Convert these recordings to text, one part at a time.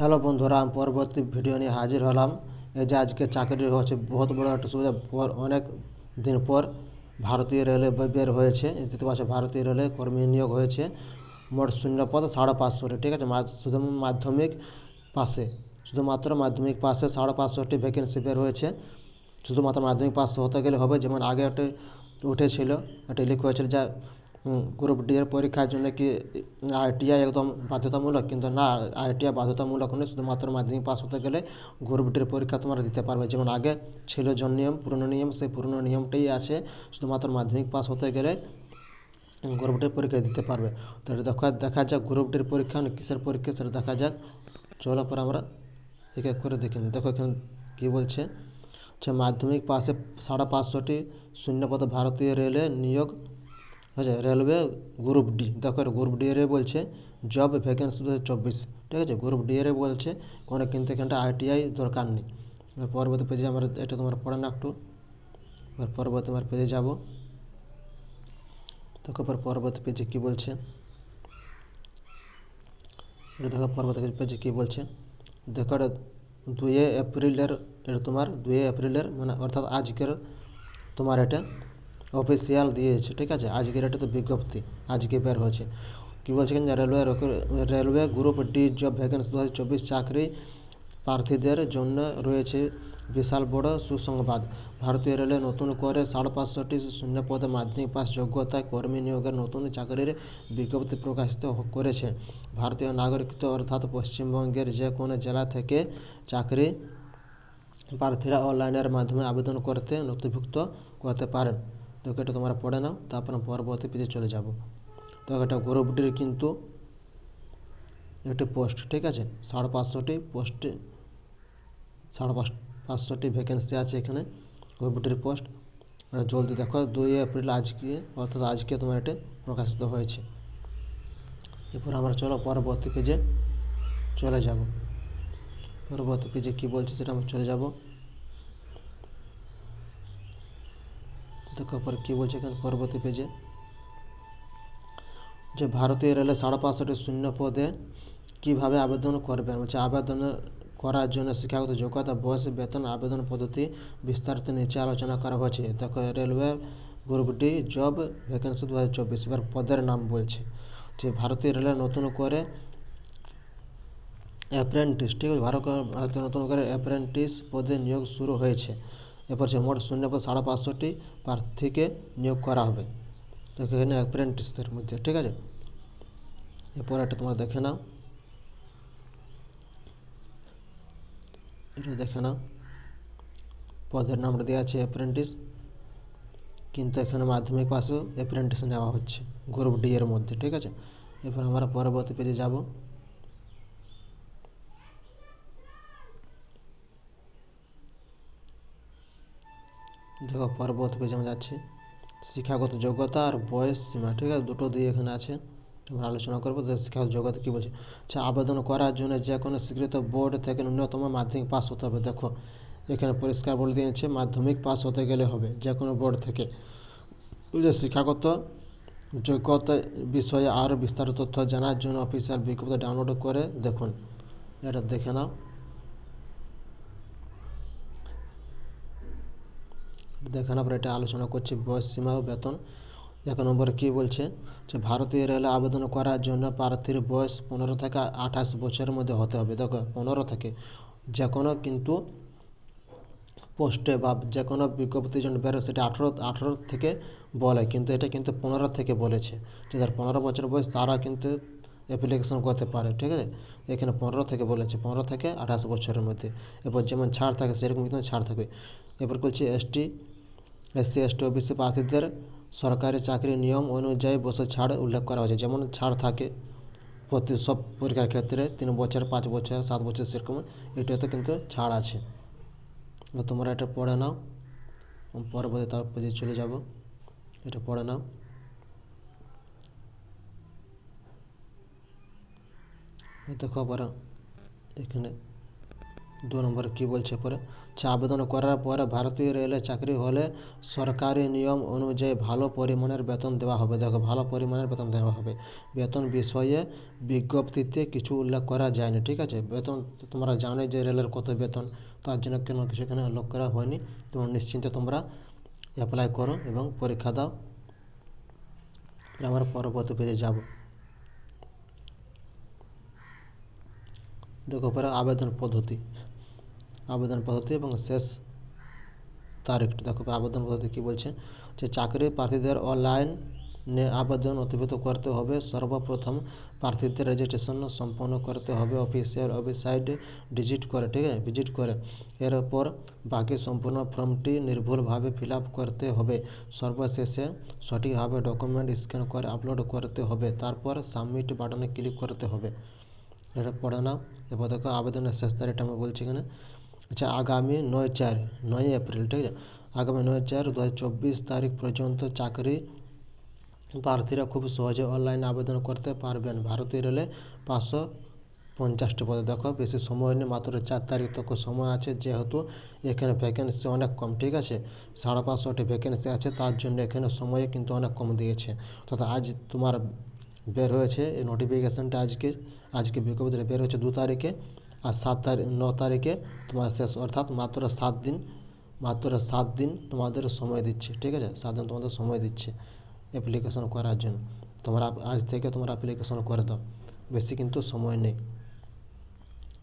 Hello বন্ধুরা, আমি পরবর্তী ভিডিও নিয়ে হাজির হলাম। এই যে আজকে চাকরি হচ্ছে বহুত বড় একটা সুবিধা, পর অনেক দিন পর ভারতীয় রেলে বের হয়েছে। দেখতে পাচ্ছ, ভারতীয় রেলে কর্মী নিয়োগ হয়েছে। মোট শূন্য পদ সাড়ে পাঁচশোটি ঠিক আছে? শুধু মাধ্যমিক পাশে, শুধুমাত্র মাধ্যমিক পাশে সাড়ে পাঁচশোটি ভ্যাকেন্সি বের হয়েছে। শুধুমাত্র মাধ্যমিক পাস হতে গেলে হবে, যেমন আগে একটা উঠেছিল, একটা লিখ হয়েছিল, যে গ্রুপ ডি এর পরীক্ষার জন্য কি আইটিআই একদম বাধ্যতামূলক কিন্তু না আইটিআই বাধ্যতামূলক নয় শুধুমাত্র মাধ্যমিক পাস হতে গেলে গ্রুপ ডির পরীক্ষা তোমরা দিতে পারবে যেমন আগে ছিল যে নিয়ম পুরনো নিয়ম সেই পুরনো নিয়মটাই আছে শুধুমাত্র মাধ্যমিক পাস হতে গেলে গ্রুপ ডির পরীক্ষা দিতে পারবে তাহলে দেখা দেখা যাক গ্রুপ ডির পরীক্ষা কিসের পরীক্ষা সেটা দেখা যাক চলো পরে আমরা এক এক করে দেখি দেখো এখানে কী বলছে যে মাধ্যমিক পাশে সাড়ে পাঁচশোটি শূন্যপদ ভারতীয় রেলে নিয়োগ হয়েছে রেলওয়ে গ্রুপ ডি, দেখো গ্রুপ ডি এর বলছে জব ভ্যাকেন্সি দু চব্বিশ, ঠিক আছে? গ্রুপ ডি এর বলছে, কোনো কিন্তু এখানটা আইটিআই দরকার নেই। পরবর্তী পেজে আমার, এটা তোমার পড়ে না একটু। এবার পরবর্তী আমার পেজে যাব। দেখো পর পরবর্তী পেজে কী বলছে। এটা দেখো পরবর্তী পেজে কী বলছে। দেখো এটা দুয়ে এপ্রিলের, এটা তোমার দুই এপ্রিলের মানে অর্থাৎ আজকের তোমার এটা। অফিসিয়াল দিয়েছে, ঠিক আছে? আজকের এটা তো বিজ্ঞপ্তি, আজকে বের হয়েছে। কী বলছেন যে railway railway group D job vacancy দু হাজার চব্বিশ চাকরি প্রার্থীদের জন্য রয়েছে বিশাল বড় সুসংবাদ। ভারতীয় রেলে নতুন করে সাড়ে পাঁচশোটি শূন্য পদে মাধ্যমিক পাস যোগ্যতায় কর্মী নিয়োগের নতুন চাকরির বিজ্ঞপ্তি প্রকাশিত করেছে। ভারতীয় নাগরিকত্ব অর্থাৎ পশ্চিমবঙ্গের যে কোনো জেলা থেকে চাকরি প্রার্থীরা অনলাইনের মাধ্যমে আবেদন করতে নথিভুক্ত করতে পারেন। তো এটা তোমরা পড়ে নাও, তারপর পরবর্তী পেজে চলে যাব। তো এটা গ্রুপ ডির কিন্তু একটি পোস্ট ঠিক আছে? সাড়ে পাঁচশোটি পোস্টে সাড়ে পাঁচ, পাঁচশোটি ভ্যাকেন্সি আছে এখানে গ্রুপ ডির পোস্ট এটা জলদি দেখো, দুই এপ্রিল আজকে, অর্থাৎ আজকে তোমার এটা প্রকাশিত হয়েছে। এরপর আমরা চলো পরবর্তী পেজে চলে যাব। পরবর্তী পেজে কী বলছে সেটা আমরা চলে যাব। দেখো পর কী বলছে এখানে পরবর্তী পেজে যে ভারতীয় রেলে সাড়ে পাঁচশোটি শূন্য পদে কীভাবে আবেদন করবেন? বলছে, আবেদন করার জন্য শিক্ষাগত যোগ্যতা, বয়স, বেতন, আবেদন পদ্ধতি বিস্তারিত নিচে আলোচনা করা হয়েছে। দেখো, railway group D, job vacancy দু হাজার চব্বিশ। এবার পদের নাম বলছে। যে ভারতীয় রেলে নতুন করে অ্যাপ্রেন্টিস ঠিক আছে? ভারত, ভারতে নতুন করে অ্যাপ্রেন্টিস পদে নিয়োগ শুরু হয়েছে। এরপর সে মোট শূন্য পদ সাড়ে পাঁচশোটি প্রার্থীকে নিয়োগ করা হবে। তো এখানে অ্যাপ্রেন্টিসদের মধ্যে, ঠিক আছে? এরপর একটা তোমরা দেখে নাও। এটা দেখে নাও। পদের নামটা দেওয়া আছে অ্যাপ্রেন্টিস কিন্তু এখানে মাধ্যমিক পাশেও অ্যাপ্রেন্টিস নেওয়া হচ্ছে গ্রুপ ডি এর মধ্যে, ঠিক আছে? এরপর আমরা পরবর্তী পেজে যাব। দেখো পর্বত পেজে যাচ্ছি। শিক্ষাগত যোগ্যতা আর বয়স সীমা, ঠিক আছে? দুটো দিয়ে এখানে আছে। আমরা আলোচনা করব শিক্ষাগত যোগ্যতা কী বলছে। আচ্ছা আবেদন করার জন্য যে কোনো স্বীকৃত বোর্ড থেকে ন্যূনতম মাধ্যমিক পাস হতে হবে। দেখো, এখানে পরিষ্কার বলে দিয়েছে মাধ্যমিক পাস হতে গেলে হবে যে কোনো বোর্ড থেকে। যে শিক্ষাগত যোগ্যতা বিষয়ে আরও বিস্তারিত তথ্য জানার জন্য অফিসিয়াল বিজ্ঞপ্তি ডাউনলোড করে দেখুন। এটা দেখে নাও। দেখানোর পর এটা আলোচনা করছি বয়স সীমা ও বেতন। এক নম্বরে কী বলছে যে ভারতীয় রেলে আবেদন করার জন্য প্রার্থীর বয়স পনেরো থেকে আঠাশ বছরের মধ্যে হতে হবে। দেখো পনেরো থেকে যে কোনো কিন্তু পোস্টে বা যে কোনো বিজ্ঞপ্তির জন্য বেরো সেটা আঠেরো আঠেরো থেকে বলে। কিন্তু এটা কিন্তু পনেরো থেকে বলেছে যে যার পনেরো বছর বয়স তারা কিন্তু অ্যাপ্লিকেশন করতে পারে, ঠিক আছে? এখানে পনেরো থেকে বলেছে, পনেরো থেকে আঠাশ বছরের মধ্যে। এরপর যেমন ছাড় থাকে, সেরকম কিন্তু ছাড় থাকবে। এরপর বলছে এসটি এসসি, এসটি, ওবিসি প্রার্থীদের সরকারি চাকরির নিয়ম অনুযায়ী বছর ছাড় উল্লেখ করা হয়েছে। যেমন ছাড় থাকে প্রতি সব পরীক্ষার ক্ষেত্রে তিন বছর, পাঁচ বছর, সাত বছর সেরকম এটাতে কিন্তু ছাড় আছে। তোমরা এটা পড়ে নাও। পরবর্তী তার পেজে চলে যাব। এটা পড়ে নাও। দেখো আবার এখানে দু নম্বরে কী বলছে পরে? আচ্ছা আবেদন করার পরে ভারতীয় রেলে চাকরি হলে সরকারি নিয়ম অনুযায়ী ভালো পরিমাণের বেতন দেওয়া হবে। দেখো, ভালো পরিমাণের বেতন দেওয়া হবে। বেতন বিষয়ে বিজ্ঞপ্তিতে কিছু উল্লেখ করা যায়নি, ঠিক আছে? বেতন তোমরা জানোই যে রেলের কত বেতন, তার জন্য কোনো কিছু এখানে উল্লেখ করা হয়নি। তোমরা নিশ্চিন্তে তোমরা অ্যাপ্লাই করো এবং পরীক্ষা দাও। আমরা পরবর্তী পেজে যাব। দেখো পরে আবেদন পদ্ধতি। আবেদন পদ্ধতি এবং শেষ তারিখটা। দেখো, আবেদন পদ্ধতি কী বলছে? যে চাকরি প্রার্থীদের অনলাইন নে আবেদন নথিভুক্ত করতে হবে। সর্বপ্রথম প্রার্থীদের রেজিস্ট্রেশন সম্পন্ন করতে হবে অফিসিয়াল ওয়েবসাইটে ভিজিট করে, ঠিক আছে? ভিজিট করে। এরপর বাকি সম্পূর্ণ ফর্মটি নির্ভুলভাবে ফিল করতে হবে। সর্বশেষে সঠিকভাবে ডকুমেন্ট স্ক্যান করে আপলোড করতে হবে। তারপর সাবমিট বাটনে ক্লিক করতে হবে। এটা পড়ে নাও। এবার দেখো, আবেদনের শেষ তারিখটা আমি বলছি এখানে। আচ্ছা আগামী নয় চার, নয় এপ্রিল, ঠিক আছে? আগামী নয় চার দু তারিখ পর্যন্ত চাকরি প্রার্থীরা খুব সহজে অনলাইনে আবেদন করতে পারবেন। ভারতীয় রেলে পাঁচশো পঞ্চাশটি পদে। দেখো, বেশি সময় নেই, মাত্র চার তারিখ তক সময় আছে, যেহেতু এখানে ভ্যাকেন্সি অনেক কম, ঠিক আছে? সাড়ে পাঁচশোটি ভ্যাকেন্সি আছে, তার জন্য এখানে সময় কিন্তু অনেক কম দিয়েছে। তথা আজ তোমার বের হয়েছে এই নোটিফিকেশানটা আজকে। আজকে বিজ্ঞপ্তিটা বের হচ্ছে দু তারিখে? আর সাত তারিখ ন তারিখে তোমার শেষ, অর্থাৎ মাত্র সাত দিন, মাত্র সাত দিন তোমাদের সময় দিচ্ছে, ঠিক আছে? সাত দিন তোমাদের সময় দিচ্ছে অ্যাপ্লিকেশন করার জন্য। তোমরা আজ থেকে তোমরা অ্যাপ্লিকেশন করে দাও, বেশি কিন্তু সময় নেই।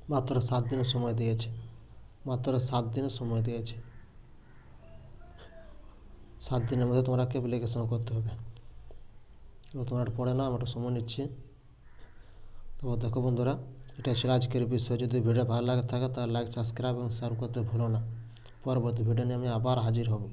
মাত্র সাত দিনের সময় দিয়েছে, মাত্র সাত দিনের সময় দিয়েছে। সাত দিনের মধ্যে তোমরা অ্যাপ্লিকেশন করতে হবে। তোমরা পড়ে না আমরা সময় নিচ্ছি। তারপর দেখো বন্ধুরা, এটা ছিল আজকের বিষয়। যদি ভিডিও ভালো লাগে থাকে, তাহলে লাইক সাবস্ক্রাইব এবং শেয়ার করতে ভুলো না। পরবর্তী ভিডিও নিয়ে আমি আবার হাজির হব।